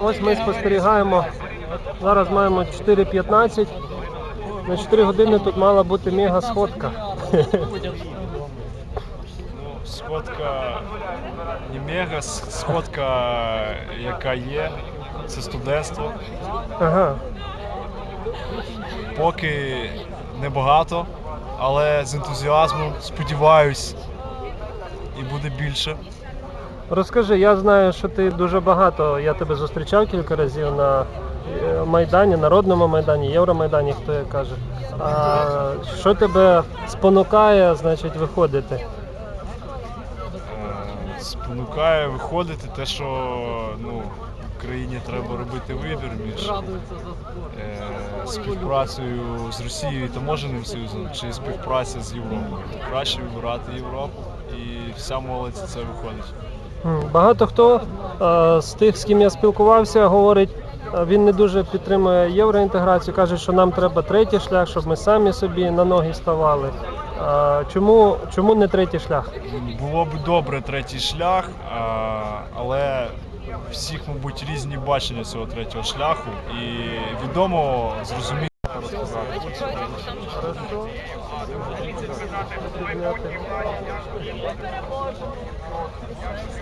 Ось ми спостерігаємо. Зараз маємо 4.15. На 4 години тут мала бути мега сходка. Сходка не мега, сходка, яка є, це студентство. Ага. Поки небагато, але з ентузіазмом сподіваюсь, і буде більше. Розкажи, я знаю, що ти дуже багато. Я тебе зустрічав кілька разів на е, Майдані, Народному Майдані, Євромайдані, хто як каже. А що тебе спонукає, значить, виходити? Е, Спонукає виходити те, що ну, в країні треба робити вибір між е, співпрацею з Росією і таможенним союзом чи співпраця з Європою. Краще вибирати Європу і вся молодь це виходить. Багато хто е, з тих, з ким я спілкувався, говорить, е, він не дуже підтримує євроінтеграцію, каже, що нам треба третій шлях, щоб ми самі собі на ноги ставали. Е, Чому, чому не третій шлях? Було б добре третій шлях, але всіх, мабуть, різні бачення цього третього шляху. І відомо зрозуміло розказати. Ой. Знали. Ну,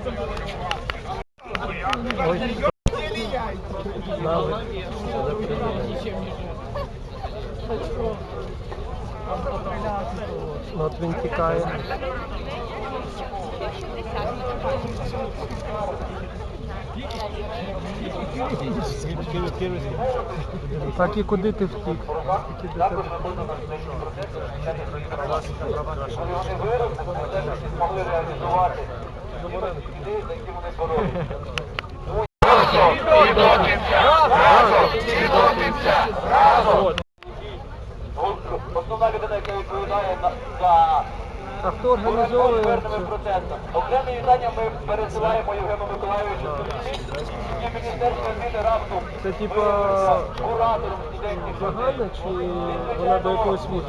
От він. Так і куди ти втік? Тільки до тебе. Основна людина, яка відповідає за мирними процесами. Окремі вітання ми пересилаємо Євгену Миколайовичу Міністерство освіти раптом Це типа куратором студентів. загальна чи вона до якогось вузу?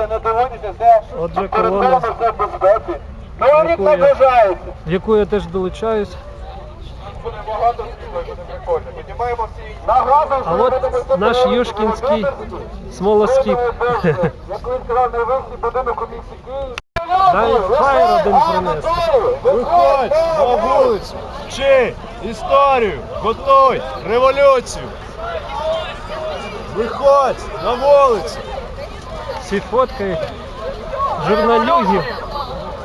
Лякайтеся, не дивуйтеся, все Отже, перед колона. вами все в безпеці. Новий рік Дякую. наближається. В яку я теж долучаюсь. Буде багато буде прикольно. Піднімаємо всі. Нагадую, А от наш юшкінський смолоскіп. Як він сказав, найвищий будинок у місті Києві. Дай фаєр один принести. Виходь на вулицю, вчи історію, готуй революцію. Виходь на вулицю. Всі фоткають журналюгів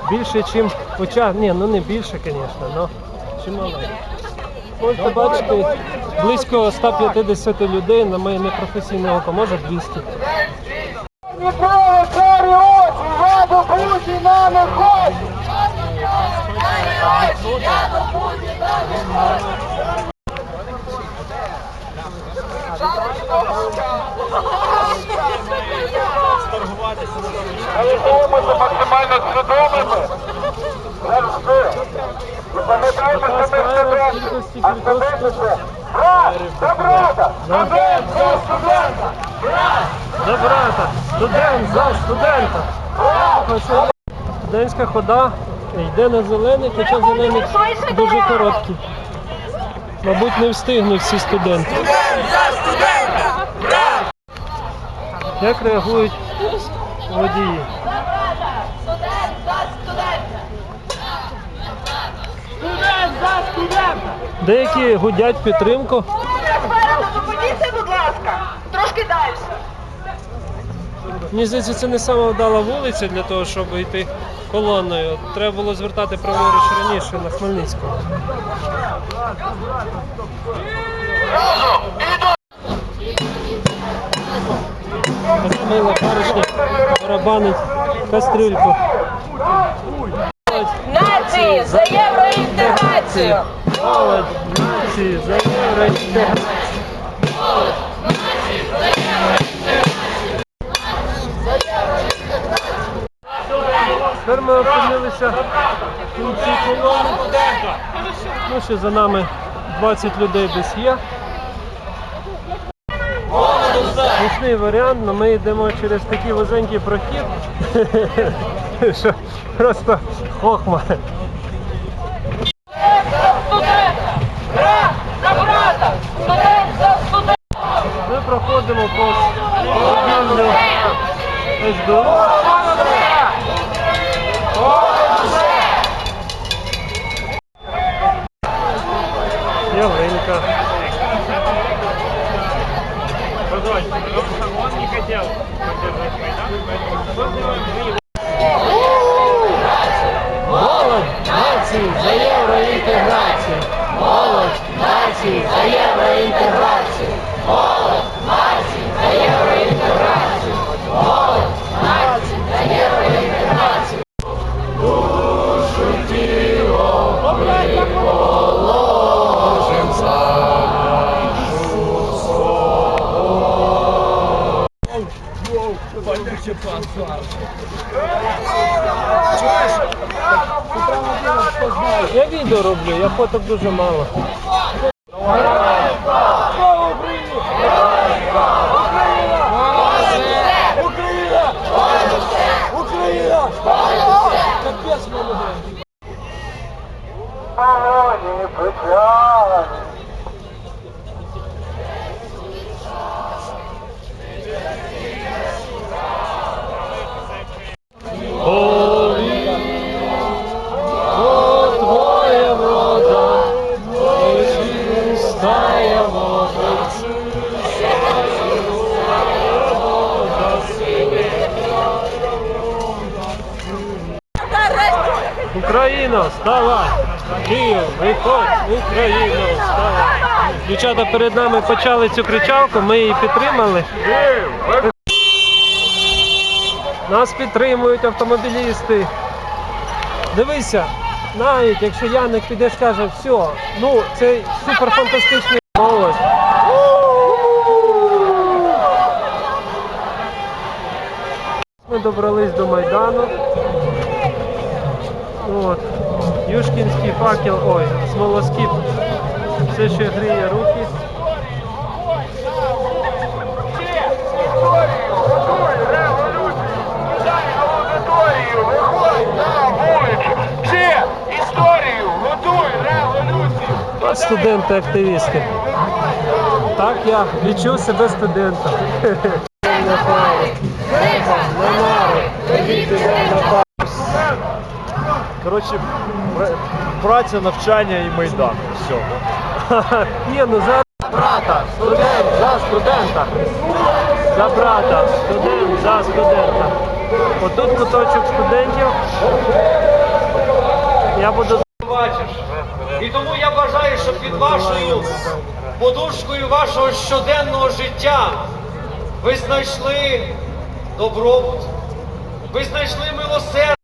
більше, ніж хоча, ні, ну не більше, звісно, але чимало. Можете бачити, близько 150 людей на моє непрофесійне око, може 200. Ніколи карі очі, владу Путіна не хоче. Залишаємося максимально свідомими. Завжди. І пам'ятаємо, що ми студенти. А студенти це брат за брата, студент за студента. За брата, студент за студента. Хоча Студентська хода йде на зелений, хоча зелений дуже короткий. Мабуть, не встигнуть всі студенти. Студент за студента! Як реагують водії? Деякі гудять підтримку. Зупиніться, будь ласка, трошки далі. Мені здається, це не сама вдала вулиця для того, щоб йти колоною. Треба було звертати праворуч раніше на Хмельницького. Мила паришня барабанить кастрюльку. Нації за євроінтеграцію! Молодь нації за євроінтеграцію. Тепер ми опинилися в кінці колони. Ну, ще за нами 20 людей десь є. Смішний варіант, але ми йдемо через такий вузенький прохід, що просто хохма. de los dos, dos grandes, es dos. Фоток дуже мало. Україна! Дівчата перед нами почали цю кричалку, ми її підтримали. Нас підтримують автомобілісти. Дивися, навіть якщо Яник піде скаже, все, ну це суперфантастичний голос. Ми добрались до Майдану. От. Юшкінський факел, ой, смолоскіп. Все ще гріє руки. Студенти-активісти. Так я відчув себе студентом пару. На нару. Ходіть туди на пару. Коротше, праця, навчання і майдан. Все. Ні, ну зараз брата, студент за студента. За брата, студент за студента. Отут куточок студентів. Я буду бачиш. І тому я бажаю, щоб під вашою подушкою вашого щоденного життя ви знайшли добробут, ви знайшли милосердя.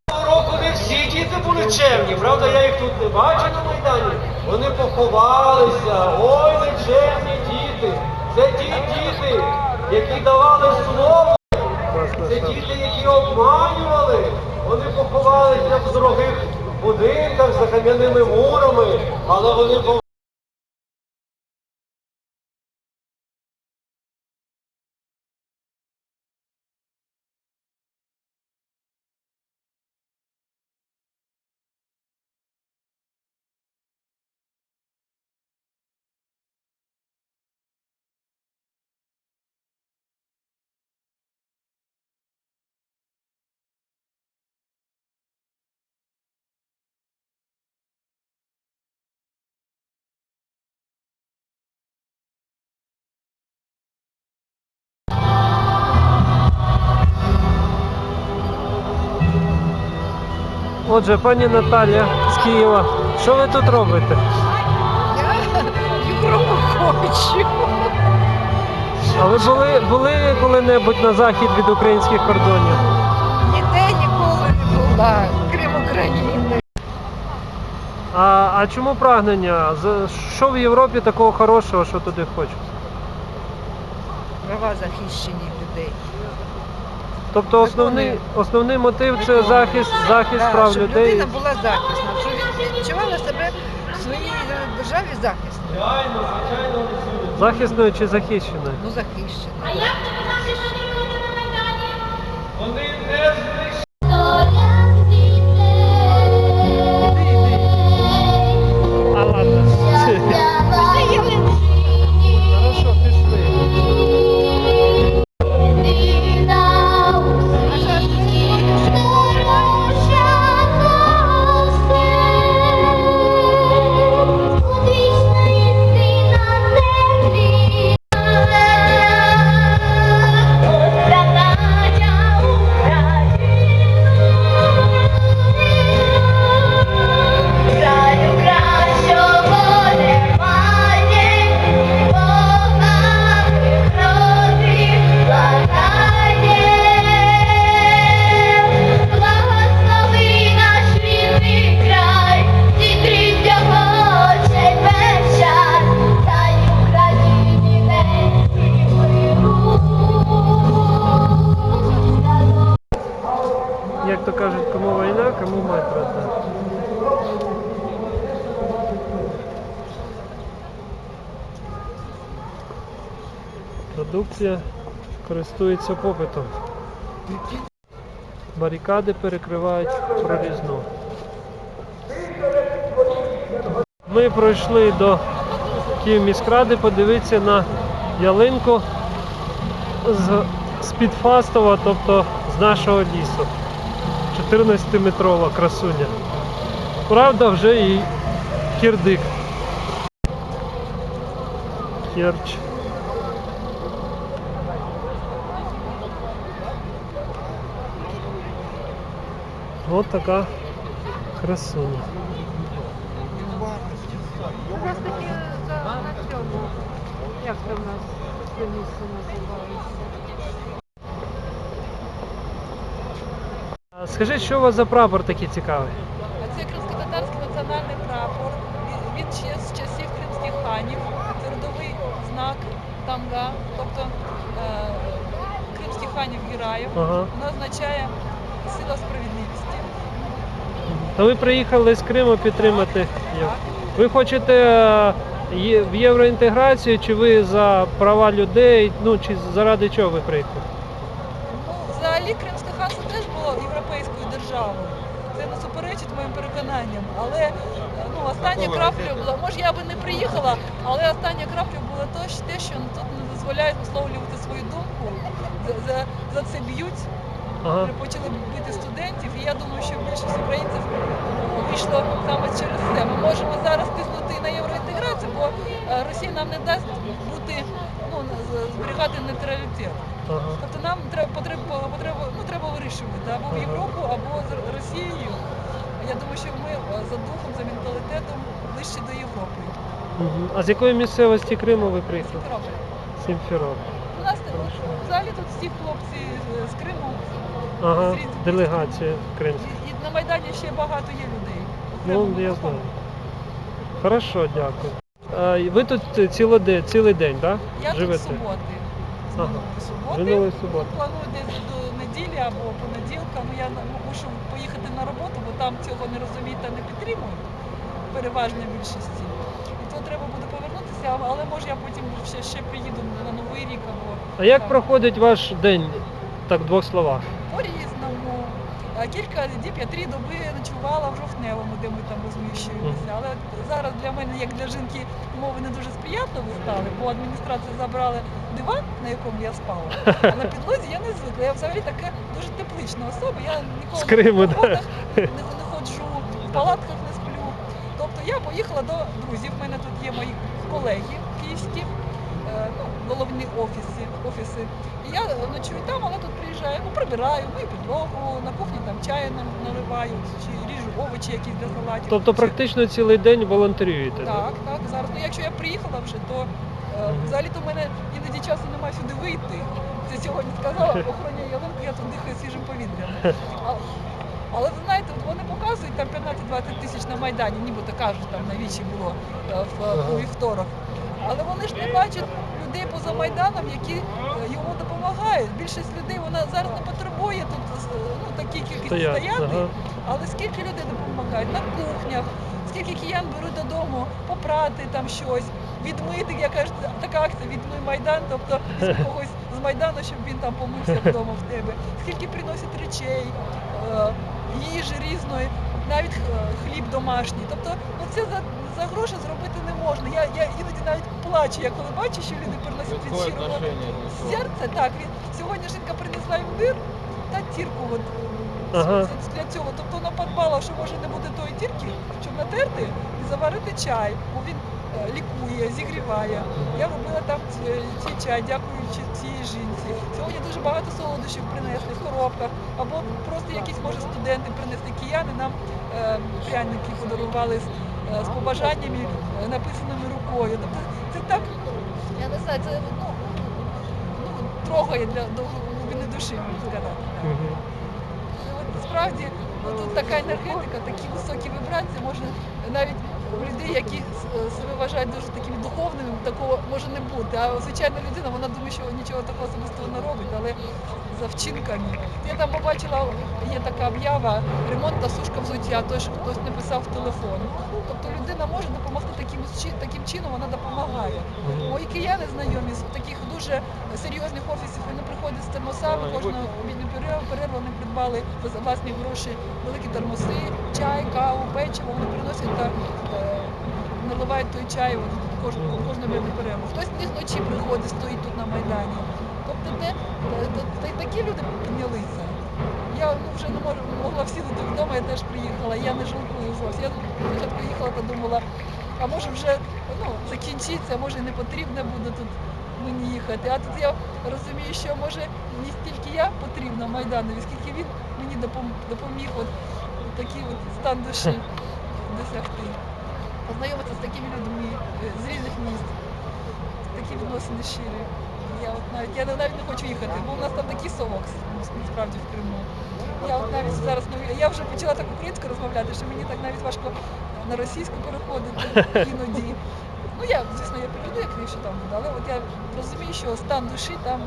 Діти були чемні, правда, я їх тут не бачу на Майдані. Вони поховалися. Ой, нечемні діти. Це ті діти, які давали слово. Це діти, які обманювали. Вони поховалися в дорогих будинках за кам'яними мурами, але вони Отже, пані Наталія з Києва, що ви тут робите? Я Європу хочу. А ви були, були коли-небудь на захід від українських кордонів? Ніде ніколи не була, крім України. А, а чому прагнення? Що в Європі такого хорошого, що туди хочуть? Права захищені людей. Тобто основний, основний мотив це захист, захист Так, прав щоб людей. людина була захисна, щоб відчувала себе в своїй е, державі захисною. Захисною чи захищеною? Ну, захищено. Продукція користується попитом. Барикади перекривають прорізну. Ми пройшли до Київміськради подивитися на ялинку з, з Підфастова, тобто з нашого лісу. 14-метрова красуня. Правда, вже і кірдик. Керч. Ось така красуня. Якраз таки за на цьому. Як це в нас це місце називається? Скажіть, що у вас за прапор такий цікавий? Це кримсько-татарський національний прапор. Він- Він ще з часів кримських ханів. Це родовий знак тамга, тобто е, кримських ханів гераїв. Ага. Воно означає сила справедливості. Та ви приїхали з Криму підтримати. Ви хочете е, в євроінтеграцію, чи ви за права людей, ну чи заради чого ви приїхали? Ну, взагалі Кримське ханство теж було європейською державою. Це не суперечить моїм переконанням. Але е, ну, остання крапля була, може я би не приїхала, але остання крапля була те, що тут не дозволяють висловлювати свою думку. За, за, за це б'ють. Ага. почали бити студентів, і я думаю, що більшість українців вийшло саме через це. Ми можемо зараз тиснути на євроінтеграцію, бо е, Росія нам не дасть бути ну зберігати нейтралітет. Ага. Тобто нам треба потрібно потреба, ну треба вирішувати або в Європу, або з Росією. Я думаю, що ми е, за духом, за менталітетом ближче до Європи. А з якої місцевості Криму ви приїхали? Сімферополь. Сімферополь. У нас взагалі тут всі хлопці е, з Криму. Ага, делегація кримська. І, і на Майдані ще багато є людей. Ну, я знаю. Хорошо, дякую. А, і ви тут цілий день, цілий день, так? Я Живете? тут суботи. Ага. суботи. Минулої суботи. Ну, Планую десь до неділі або понеділка. Ну я мушу поїхати на роботу, бо там цього не розуміють та не підтримують переважної більшості. І то треба буде повернутися, але може я потім ще, ще приїду на новий рік або А як там, проходить ваш день, так в двох словах? По-різному. А Кілька діб я три доби ночувала в жовтневому, де ми там розміщуємося. Але зараз для мене, як для жінки, умови не дуже сприятливі стали, бо адміністрація забрала диван, на якому я спала, а на підлозі я не звикла. Я взагалі така дуже теплична особа. Я ніколи З не, в да? не, не ходжу, в палатках не сплю. Тобто я поїхала до друзів. У мене тут є мої колеги київські, е, ну, головні офіси, офіси. І я ночую там, але тут приїжджаю, ну, прибираю, мию підлогу, на кухні там чаю нам наливаю, чи ріжу овочі якісь для салатів. Тобто практично цілий день волонтерюєте? да? так, так, зараз. Ну якщо я приїхала вже, то е, взагалі то в мене іноді часу немає сюди вийти. Це сьогодні сказала, охороняю ялинку, я тут дихаю свіжим повітрям. Але ви знаєте, от вони показують там 15-20 тисяч на Майдані, нібито кажуть, там на вічі було е, в, у вівторок. Але вони ж не бачать людей поза Майданом, які е, йому допомагають. Більшість людей вона зараз не потребує тут е, ну, такі кількість Стоять, стояти. ага. Але скільки людей допомагають на кухнях, скільки киян беруть додому попрати там щось. відмити, я кажу, така акція відмий Майдан, тобто візьми когось з Майдану, щоб він там помився вдома в тебе. Скільки приносять речей, е, їжі різної, навіть е, хліб домашній. Тобто ну, це за, за гроші зробити не можна. Я, я іноді навіть плачу, я коли бачу, що люди приносять від щирого серця. Так, він, сьогодні жінка принесла їм дир та тірку. От, Ага. для цього. Тобто вона подбала, що може не буде тої тірки, щоб натерти і заварити чай, бо він е, лікує, зігріває. Я робила там цей чай, дякуючи цій жінці. Сьогодні дуже багато солодощів принесли в коробках, або просто якісь може студенти принесли кияни, нам е, пряники подарували з, е, з побажаннями, е, написаними рукою. Тобто це так, я не знаю, це ну, ну, трогає для до глибини душі, можна сказати. Мгм. От Справді ну, тут така енергетика, такі високі вібрації, може навіть людей, які себе вважають дуже такими духовними, такого може не бути. А звичайна людина, вона думає, що нічого такого особистого не робить, але за вчинками. Я там побачила, є така об'ява ремонт та сушка взуття, той, що хтось написав в телефон. Тобто людина може допомогти таким, таким чином, вона допомагає. Мої кияни знайомі з таких дуже серйозних офісів, вони приходять з термосами, кожного обідню перерву, вони придбали за власні гроші великі термоси, чай, каву, печиво, вони приносять та е, наливають той чай кожну обідню перерву. Хтось не вночі приходить, стоїть тут на Майдані. Тобто е, та- та- такі люди піднялися. Я ну, вже не можу, могла всідати вдома, я теж приїхала, я не жалкую зовсім. Я спочатку їхала, подумала, а може вже ну, закінчиться, може не потрібно буде тут мені їхати. А тут я розумію, що може не стільки я потрібна Майданові, скільки він мені допоміг от, такий от стан душі досягти. Познайомитися з такими людьми е, з різних міст, такі відносини щирі. Я от навіть я навіть не хочу їхати, бо у нас там такий совок насправді в Криму. Я от навіть зараз ну, я вже почала так українською розмовляти, що мені так навіть важко на російську переходити іноді. Ну я, звісно, я перейду, як якщо там буде, але от я розумію, що стан душі там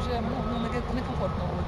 вже ну, ну, некомфортно буде.